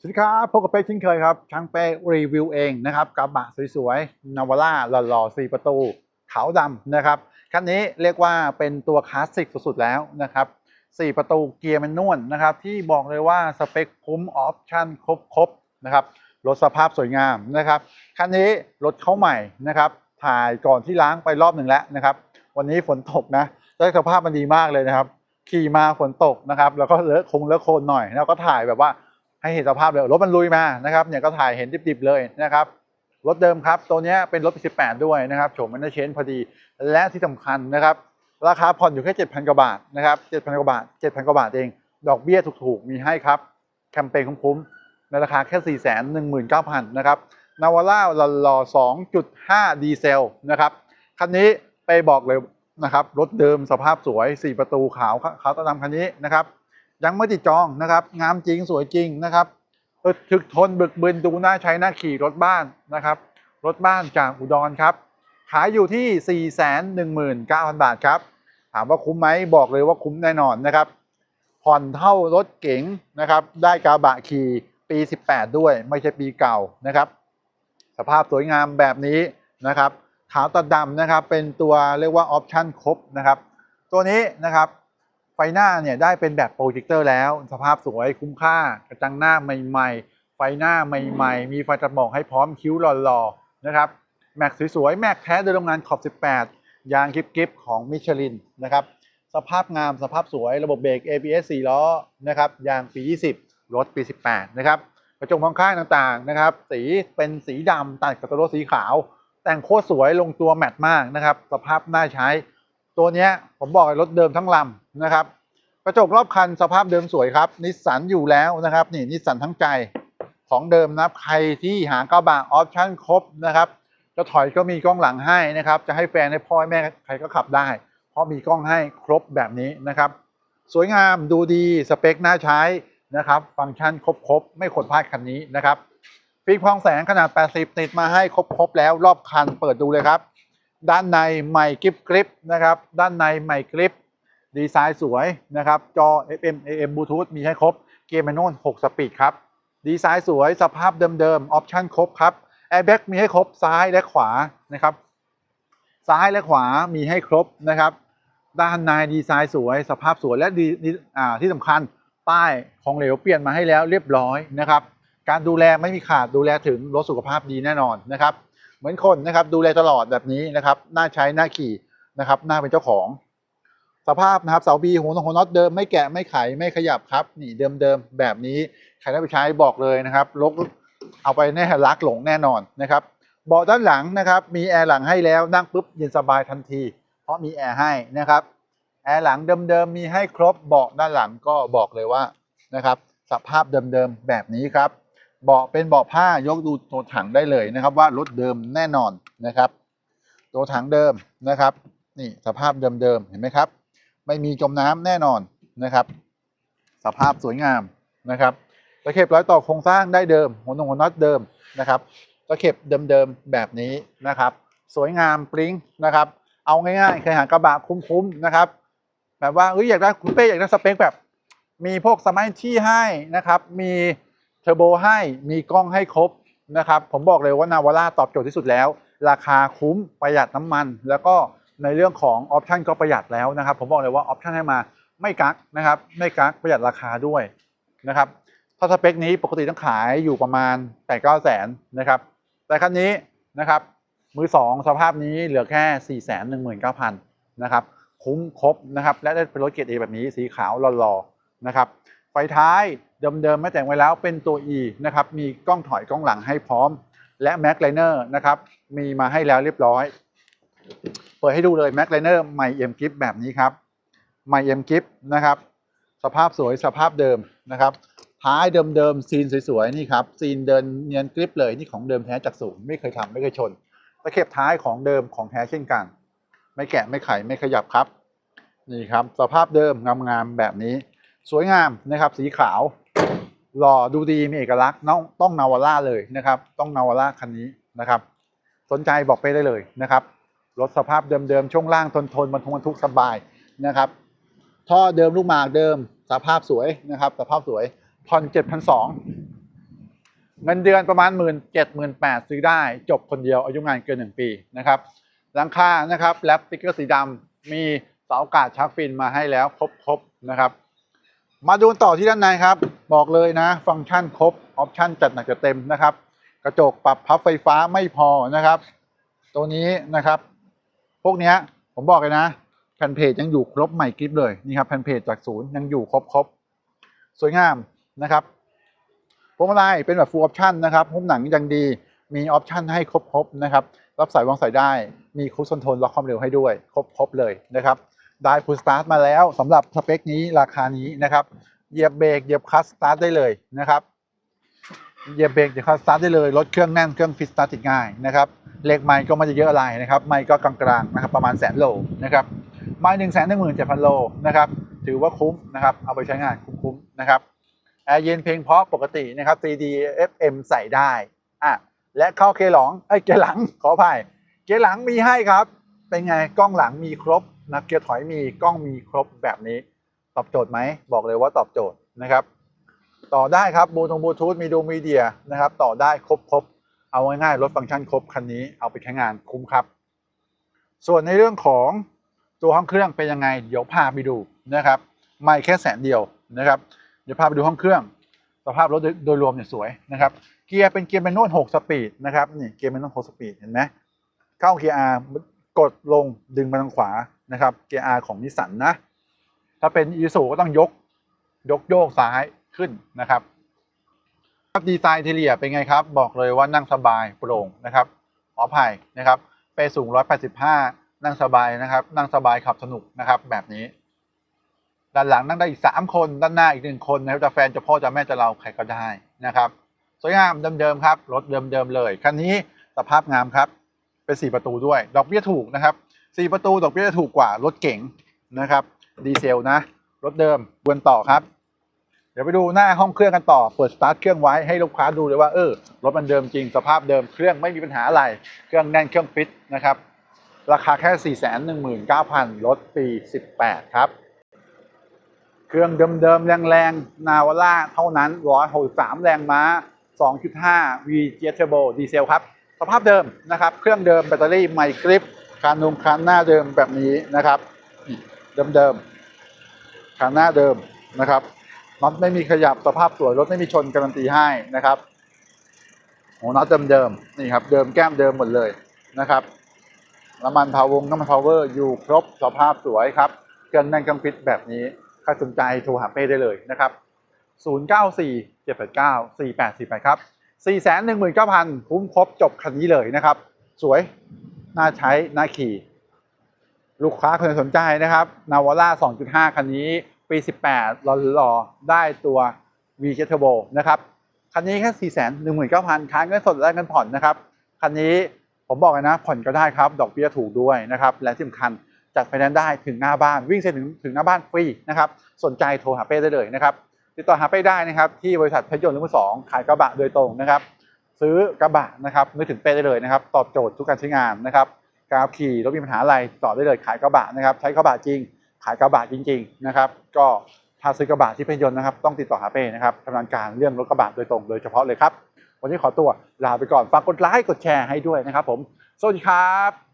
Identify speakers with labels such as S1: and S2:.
S1: สวัสดีครับพบกับเป๊กเช่นเคยครับ ช่างเป๊กรีวิวเองนะครับกระบะสวยๆนาวาร่าหล่อๆสี่ประตู ขาวดำนะครับคันนี้เรียกว่าเป็นตัวคลาสสิกสุดๆแล้วนะครับสี่ประตูเกียร์แมนนวลนะครับ ที่บอกเลยว่าสเปคคุ้มออปชั่นครบๆนะครับรถสภาพสวยงามนะครับคันนี้รถเข้าใหม่นะครับถ่ายก่อนที่ล้างไปรอบหนึ่งแล้วนะครับ วันนี้ฝนตกนะได้สภาพมันดีมากเลยนะครับ ขี่มาฝนตกนะครับ แล้วก็เลอะคงเลอะโคลนหน่อย แล้วก็ถ่ายแบบว่า ให้เห็นสภาพเลยรถมันลุยมานะครับเนี่ยก็ถ่ายเห็นดิบๆเลยนะครับรถเดิมครับตัวนี้เป็นรถปี18 ด้วยนะครับโฉมมันเชนพอดีและที่สำคัญนะครับ ราคาผ่อนอยู่แค่ 7,000 กว่าบาทนะครับ7,000 กว่าบาท 7,000 กว่าบาทเอง ดอกเบี้ยถูกๆ มีให้ครับ แคมเปญคุ้มๆในราคาแค่ 419,000 นะครับนาวาร่าหล่อ2.5 ดีเซลนะครับคันนี้ไปบอกเลยนะครับรถเดิมสภาพสวย 4 ประตูขาวขาวตะดำคันนี้นะครับ ยังไม่ติดจองนะครับ งามจริงสวยจริงนะครับอึดถึกทนบึกบึนดูน่าใช้น่าขี่รถบ้านนะครับ รถบ้านจากอุดรครับ ขายอยู่ที่ 419,000 บาทครับ ถามว่าคุ้มไหมบอกเลยว่าคุ้มแน่นอนนะครับ ผ่อนเท่ารถเก๋งนะครับ ได้กรบะขี่ปี 18 ด้วย ไม่ใช่ปีเก่านะครับ สภาพสวยงามแบบนี้นะครับ ขาวตัดดำนะครับ เป็นตัวเรียกว่าออปชั่นครบนะครับ ตัวนี้นะครับ ไฟหน้าเนี่ยได้เป็นแบบโปรเจคเตอร์แล้ว สภาพสวยคุ้มค่ากระจังหน้าใหม่ ๆ ไฟหน้าใหม่ ๆ มีไฟตัดหมอกให้พร้อมคิ้วหล่อๆนะครับแม็กสวยๆแม็กแท้โดยโรงงานขอบ 18 ยางกิฟกิฟของมิชลินนะครับสภาพงามสภาพสวยระบบเบรก ABS 4 ล้อนะครับยางปี 20 รถปี 18 นะครับกระจกมองข้างต่างๆนะครับ สีเป็นสีดำตัดกับตัวรถสีขาว แต่งโคตรสวยลงตัวแมทมากนะครับ สภาพน่าใช้ ตัวเนี้ยผมบอกรถเดิมทั้งลำนะครับ กระจกรอบคันสภาพเดิมสวยครับนิสสันอยู่แล้วนะครับ นี่นิสสันทั้งใจของเดิมนะครับ ใครที่หากระบะออปชั่นครบนะครับ จะถอยก็มีกล้องหลังให้นะครับ จะให้แฟนให้พ่อให้แม่ใครก็ขับได้ เพราะมีกล้องให้ครบแบบนี้นะครับ สวยงามดูดีสเปคน่าใช้นะครับ ฟังก์ชันครบๆไม่ขดพลาดคันนี้นะครับฟิกพองแสงขนาด 80 ติดมาให้ครบๆแล้วรอบคันเปิดดูเลยครับ ด้านในใหม่กริปกริปนะครับ ด้านในใหม่กริปดีไซน์สวยนะครับ จอ FM AM Bluetooth มีให้ครบ เกียร์แมนนวล6สปีดครับ ดีไซน์สวยสภาพเดิมๆออปชั่นครบครับแอร์แบ็กมีให้ครบซ้ายและขวานะครับ ซ้ายและขวามีให้ครบนะครับ ด้านในดีไซน์สวย สภาพสวยและดีที่สำคัญป้ายของเหลวเปลี่ยนมาให้แล้วเรียบร้อยนะครับ การดูแลไม่มีขาดดูแลถึงรถสุขภาพดีแน่นอนนะครับ เหมือนคนนะครับ ดูแลตลอดแบบนี้นะครับน่าใช้น่าขี่นะครับน่าเป็นเจ้าของ สภาพนะครับเสาบีหัวหัวน็อตเดิมไม่แกะไม่ไขไม่ขยับครับ นี่เดิมๆแบบนี้ใครได้ไปใช้บอกเลยนะครับลกเอาไปแน่รักหลงแน่นอนนะครับเบาะด้านหลังนะครับ มีแอร์หลังให้แล้วนั่งปุ๊บเย็นสบายทันที เพราะมีแอร์ให้นะครับแอร์หลังเดิมๆมีให้ครบเบาะด้านหลังก็บอกเลยว่านะครับสภาพเดิมๆแบบนี้ครับ เบาะเป็นเบาะผ้ายกดูตัวถังได้เลยนะครับ ว่ารถเดิมแน่นอนนะครับ ตัวถังเดิมนะครับ นี่สภาพเดิมๆเห็นไหมครับ ไม่มีจมน้ำแน่นอนนะครับ สภาพสวยงามนะครับตะเข็บร้อยต่อโครงสร้างได้เดิมหัวนงหัวน็อตเดิมนะครับตะเข็บเดิมๆแบบนี้นะครับ สวยงามปริ้งนะครับ เอาง่ายๆเคยหากระบะคุ้มๆนะครับแบบว่าเอ้ยอยากได้คุณเป้อยากได้สเปคแบบ มีพวกสมัยที่ให้นะครับ มี อร์โบให้มีกล้องให้ครบนะครับผมบอกเลยว่านาวาร่าตอบโจทย์ที่สุดแล้ว ราคาคุ้มประหยัดน้ำมัน แล้วก็ในเรื่องของออปชันก็ประหยัดแล้วนะครับ ผมบอกเลยว่าออปชันให้มาไม่กักนะครับไม่กักประหยัดราคาด้วยนะครับถ้าสเปคนี้ปกติต้องขายอยู่ประมาณ8ปดเก้าแสนนะครับแต่คันนี้นะครับมือสองสภาพนี้เหลือแค่4ี่แสนหนึ่งหมื่นเก้าพันนะครับคุ้มครบนะครับและได้เป็นรถเกียรดเอแบบนี้สีขาวหล่อๆนะครับไฟท้าย เดิมๆไม่แต่งไว้แล้วเป็นตัว E นะครับมีกล้องถอยกล้องหลังให้พร้อม และแม็กไลเนอร์นะครับมีมาให้แล้วเรียบร้อย เปิดให้ดูเลยแม็กไลเนอร์ใหม่เอ็มกิฟแบบนี้ครับใหม่เอ็มกิฟนะครับสภาพสวยสภาพเดิมนะครับท้ายเดิมๆซีนสวยๆนี่ครับซีนเดินเนียนกริปเลยนี่ของเดิมแท้จากศูนย์ไม่เคยทำไม่เคยชนตะเข็บท้ายของเดิมของแท้เช่นกัน ไม่แกะไม่ไขไม่ขยับครับนี่ครับสภาพเดิมงามๆแบบนี้ สวยงามนะครับสีขาว หล่อดูดีมีเอกลักษณ์ต้องต้องนาวาร่าเลยนะครับ ต้องนาวาร่าคันนี้นะครับ สนใจบอกไปได้เลยนะครับรถสภาพเดิมๆช่วงล่างทนทนๆบรรทุกบรรทุกสบายนะครับท่อเดิมลูกหมากเดิมสภาพสวยนะครับ สภาพสวยผ่อน7,200เงินเดือนประมาณหมื่นเจ็ดหมื่นแปดซื้อได้ จบคนเดียวอายุงานเกินหนึ่งปีนะครับหลังคานะครับแรปสติ๊กเกอร์สีดำมีเสาอากาศชักฟินมาให้แล้วครบครบๆนะครับ มาดูต่อที่ด้านในครับ บอกเลยนะ ฟังก์ชันครบ ออปชันจัดหนักจัดเต็มนะครับ กระจกปรับพับไฟฟ้าไม่พอนะครับ ตัวนี้นะครับ พวกเนี้ยผมบอกเลยนะ แผ่นเพจยังอยู่ครบใหม่กริบเลยนี่ครับแผ่นเพจจากศูนย์ยังอยู่ครบครบสวยงามนะครับพวงมาลัยเป็นแบบ full option นะครับหุ้มหนังยังดีมีออปชันให้ครบครบนะครับ รับสายวางสายได้มีครูซคอนโทรลล็อกความเร็วให้ด้วย ครบครบเลยนะครับ ได้พุ s สตาร์ทมาแล้วสำหรับสเปคนี้ราคานี้นะครับเหยียบเบรกเหยียบคลัตช์สตาร์ทได้เลยนะครับเหยียบเบรกเหยียบคลัตช์สตาร์ทได้เลยรถเครื่องแน่นเครื่องฟิตสตาร์ทติดง่ายนะครับเลขไมค์ก็ไม่ได้เยอะอะไรนะครับไมค์ก็กลางๆนะครับประมาณแสนโลนะครับไมค์หนึ่งแสนหนึ่งหมื่นเจ็ดพันโลนะครับถือว่าคุ้มนะครับเอาไปใช้งานคุ้มๆนะครับแอร์เย็นเพลงเพราะปกตินะครับ CD FM ใส่ได้อะและเข้าเกียร์หลังไอ้ยเกียร์หลังขออภัยเกียร์หลังมีให้ครับ เป็นไงกล้องหลังมีครบ นะเกียร์ถอยมีกล้องมีครบแบบนี้ ตอบโจทย์ไหม บอกเลยว่าตอบโจทย์นะครับ ต่อได้ครับบลูทูธบลูทูธมีดูมีเดียนะครับ ต่อได้ครบครบเอาง่ายๆรถฟังก์ชันครบคันนี้เอาไปใช้งานคุ้มครับ ส่วนในเรื่องของตัวห้องเครื่องเป็นยังไง เดี๋ยวพาไปดูนะครับไม่แค่แสนเดียวนะครับ เดี๋ยวพาไปดูห้องเครื่อง สภาพรถโดยรวมเนี่ยสวยนะครับ เกียร์เป็นเกียร์แมนนวล6สปีดนะครับนี่เกียร์แมนนวล6สปีดเห็นไหมเข้าเกียร์ R กดลงดึงมาทางขวา นะครับเกียร์ R ของนิสสันนะ ถ้าเป็นอีซูก็ต้องยกยกโยกซ้ายขึ้นนะครับครับดีไซน์เทเลียเป็นไงครับ บอกเลยว่านั่งสบายโปร่งนะครับขออภัยนะครับเปสูง 185 นั่งสบายนะครับ นั่งสบายขับสนุกนะครับแบบนี้ ด้านหลังนั่งได้อีก 3 คน ด้านหน้าอีกหนึ่งคนนะครับจะแฟนจะพ่อจะแม่จะเราใครก็ได้นะครับสวยงามเดิมๆครับรถเดิมๆเลยคันนี้สภาพงามครับเป็น 4 ประตูด้วย ดอกเบี้ยถูกนะครับ 4 ประตูดอกเบี้ยถูกกว่ารถเก๋งนะครับ ดีเซลนะ รถเดิมวนต่อครับ เดี๋ยวไปดูหน้าห้องเครื่องกันต่อ เปิดสตาร์ทเครื่องไว้ให้ลูกค้าดูเลยว่าเออรถมันเดิมจริงสภาพเดิมเครื่องไม่มีปัญหาอะไร เครื่องแน่นเครื่องฟิตนะครับ ราคาแค่ 4 1 9 0 0 0รถปี 18 ครับ เครื่องเดิมๆแรงๆนาวาร่าเท่านั้น163แรงม้า2.5 V g Turbo ดีเซลครับ สภาพเดิมนะครับ เครื่องเดิมแบตเตอรี่ไมกริป คานนุงคานหน้าเดิมแบบนี้นะครับเดิมๆคานหน้าเดิมนะครับน็อตไม่มีขยับสภาพสวยรถไม่มีชนการันตีให้นะครับโอ้น็อตเดิมๆนี่ครับเดิมแก้มเดิมหมดเลยนะครับน้ำมันพาวงน้ำมันพาวเวอร์อยู่ครบสภาพสวยครับเครื่องแน่นเครื่องฟิตแบบนี้ใครสนใจโทรหาเป้ได้เลยนะครับ 094 789 4848 ครับ 419,000 คุ้มครบจบคันนี้เลยนะครับ สวย น่าใช้ น่าขี่ ลูกค้าคนสนใจนะครับนาวาร่า2.5 คันนี้ ปี 18รอรอได้ตัว V j e t Turbo นะครับ คันนี้แค่419,000ค้างเงินสดและเงินผ่อนนะครับ คันนี้ผมบอกเลยนะ ผ่อนก็ได้ครับ ดอกเบี้ยถูกด้วยนะครับ และที่สำคัญจัดไฟแนนซ์ได้ถึงหน้าบ้านวิ่งเส้นถึงถึงหน้าบ้านฟรีนะครับ สนใจโทรหาเป้ได้เลยนะครับติดต่อหาเป้ได้นะครับที่บริษัทเพชรยนต์รุ่นสองขายกระบะโดยตรงนะครับ ซื้อกระบะนะครับนึกถึงเป้ได้เลยนะครับ ตอบโจทย์ทุกการใช้งานนะครับการขี่รถมีปัญหาอะไรต่อได้เลยขายกระบะนะครับ ใช้กระบะจริง ขายกระบะจริง ๆ นะครับ ก็ถ้าซื้อกระบะที่เป็นยนต์นะครับ ต้องติดต่อหาเป้นะครับทำเนินการเรื่องรถกระบะโดยตรงโดยเฉพาะเลยครับ วันนี้ขอตัวลาไปก่อนฝากกดไลค์กดแชร์ให้ด้วยนะครับ ผมสวัสดีครับ